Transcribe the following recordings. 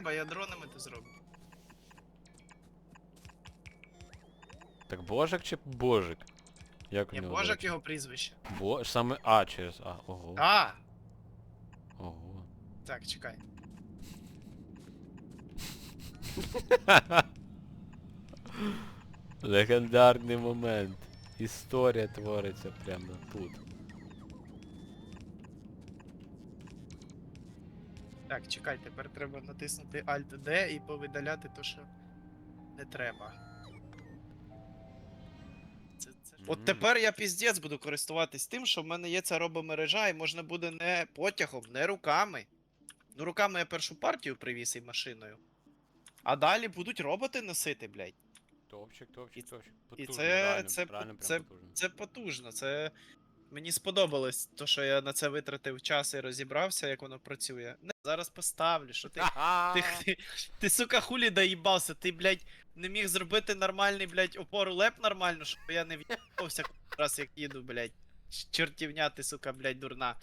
Бо я дронами то зроблю. Так божик чи божик? Як Ні, нього, божак до речі? його прізвище. Бо... Саме А через А. Ого. А! Ого. Так, чекай. Легендарний момент. Історія твориться прямо тут. Так, чекай, тепер треба натиснути Alt-D і повидаляти то, що не треба. Це, це... ж- От тепер я піздець буду користуватись тим, що в мене є ця робомережа, і можна буде не потягом, не руками. Ну, руками я першу партію привіз і машиною. А далі будуть роботи носити, блядь. Топчик, топчик, топчик. і це- реально, це- реально прям це- Це потужно, це. Мені сподобалось, то, що я на це витратив час і розібрався, як воно працює. Не, зараз поставлю, що ти. Ти, ти, ти, сука, хулі доїбався, ти, блядь, не міг зробити нормальний, блядь, опору леп нормально, щоб я не в'їбався раз як їду, блядь. Чортівня ти, сука, блядь, дурна.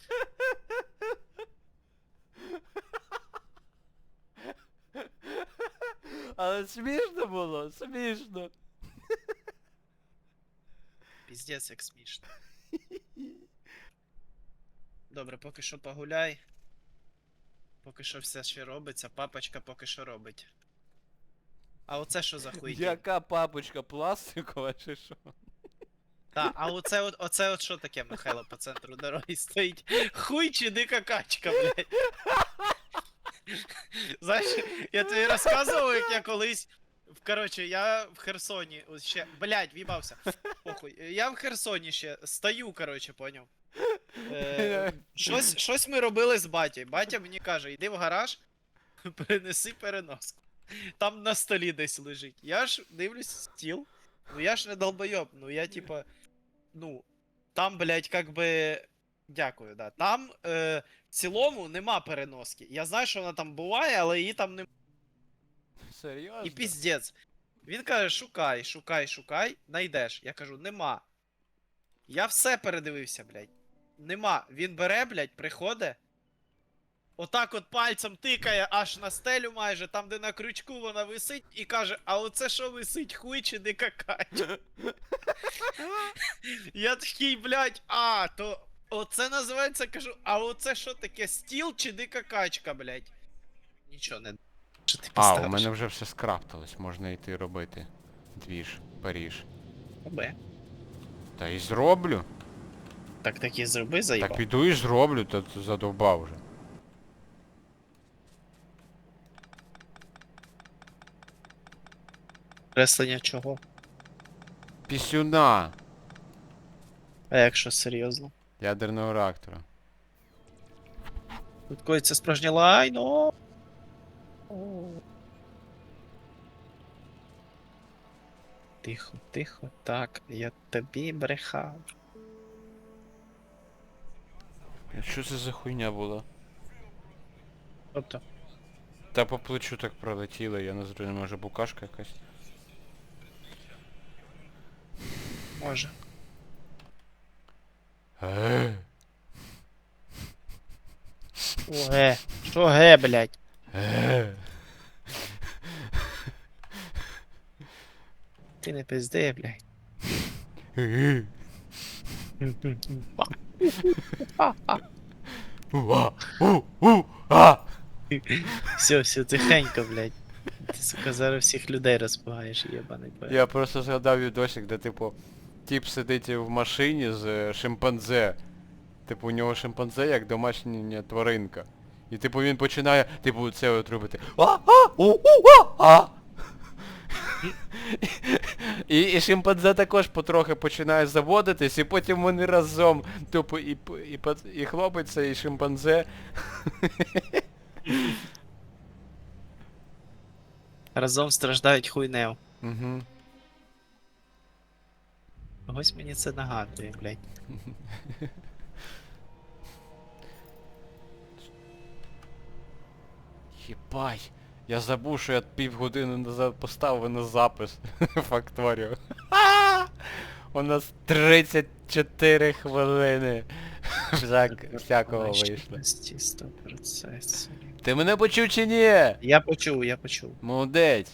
Але смішно було, смішно. Піздець, як смішно. Добре, поки що погуляй. Поки що все ще робиться, папочка поки що робить. А оце що за хуйня? Яка папочка пластикова чи що? Та, а оце от, оце от що таке, Михайло, по центру дороги стоїть? Хуй чи дика качка, блядь. Знаєш, я тобі розказував, як я колись. Коротше, я в Херсоні ще. Блядь, в'їбався. Похуй. Я в Херсоні ще стою, коротше, поняв. Е, щось, щось ми робили з батьком. Батя мені каже, йди в гараж, принеси переноску. Там на столі десь лежить. Я ж дивлюсь стіл. Ну я ж не долбойоб, ну я типа. Ну, там, блядь, как би. Дякую, да. Там е, в цілому нема переноски. Я знаю, що вона там буває, але її там немає. Серйозно? І піздець. Він каже, шукай, шукай, шукай, найдеш. Я кажу, нема. Я все передивився, блядь. Нема. Він бере, блядь, приходить. Отак от пальцем тикає аж на стелю майже, там, де на крючку вона висить, і каже, а оце що висить, хуй чи дика качка? Я такий, блядь, а, то оце називається, кажу, а оце що таке, стіл чи дика качка, блядь? Нічого не. Що ти А, у мене вже все скрафтилось, можна йти робити. Двіж, Паріж. Бе. Та і зроблю. Так таки зроби заїбав. Так піду і зроблю, та т- задовбав вже. Креслення чого? Пісюна А якщо серйозно? ядерного реактора. Тут коїться справжнє лайно. Тихо, тихо, так, я тобі брехав. А Що це за хуйня була? Тобто, Та по плечу так пролетіло, я не зрозумів, може букашка якась. може. Е, Що ге? Що ге, блядь? е. Ти не пизди, блядь. Е. Все, все, тихенько, блядь. Ти, сука, зараз всіх людей розпугаєш, єбаний поет. Я просто згадав відосик, де типу тип сидить в машині з е, шимпанзе. Типу у нього шимпанзе як домашня тваринка. І типу він починає, типу, це от робити. А, а, у, у, а, а. І, і шимпанзе також потрохи починає заводитись, і потім вони разом, типу, і, і, і хлопець цей, і шимпанзе. Разом страждають хуйнею. Угу. Ось мені це нагадує, блядь. Єбать, я забув, що я півгодини назад поставив на запис факторію. У нас 34 хвилини. Всякого вийшло. 100%. Ти мене почув чи ні? Я почув, я почув. Молодець.